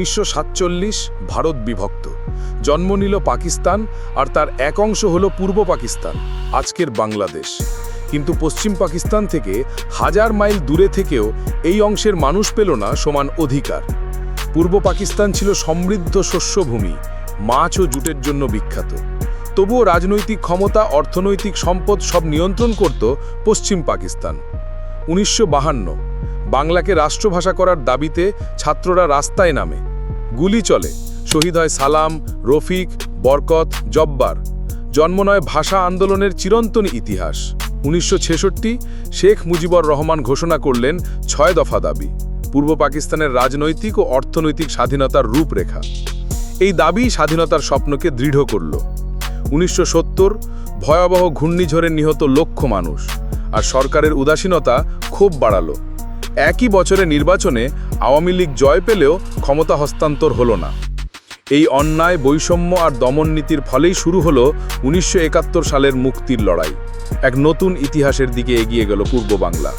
উনিশশো সাতচল্লিশ ভারত বিভক্ত। জন্ম নিল পাকিস্তান আর তার এক অংশ হল পূর্ব পাকিস্তান, আজকের বাংলাদেশ। কিন্তু পশ্চিম পাকিস্তান থেকে হাজার মাইল দূরে থেকেও এই অংশের মানুষ পেল না সমান অধিকার। পূর্ব পাকিস্তান ছিল সমৃদ্ধ শস্যভূমি, মাছ ও জুটের জন্য বিখ্যাত। তবুও রাজনৈতিক ক্ষমতা, অর্থনৈতিক সম্পদ সব নিয়ন্ত্রণ করত পশ্চিম পাকিস্তান। উনিশশো বাংলাকে রাষ্ট্রভাষা করার দাবিতে ছাত্ররা রাস্তায় নামে। গুলি চলে। শহীদ হয় সালাম, রফিক, বরকত, জব্বার। জন্ম নয় ভাষা আন্দোলনের চিরন্তন ইতিহাস। উনিশশো ছেষট্টি শেখ মুজিবর রহমান ঘোষণা করলেন ছয় দফা দাবি, পূর্ব পাকিস্তানের রাজনৈতিক ও অর্থনৈতিক স্বাধীনতার রূপরেখা। এই দাবি স্বাধীনতার স্বপ্নকে দৃঢ় করল। উনিশশো সত্তর ভয়াবহ ঘূর্ণিঝড়ে নিহত লক্ষ মানুষ, আর সরকারের উদাসীনতা ক্ষোভ বাড়ালো। একই বছরে নির্বাচনে আওয়ামী লীগ জয় পেলেও ক্ষমতা হস্তান্তর হলো না। এই অন্যায়, বৈষম্য আর দমন নীতির ফলেই শুরু হল উনিশশো একাত্তর সালের মুক্তির লড়াই। এক নতুন ইতিহাসের দিকে এগিয়ে গেল পূর্ব বাংলা।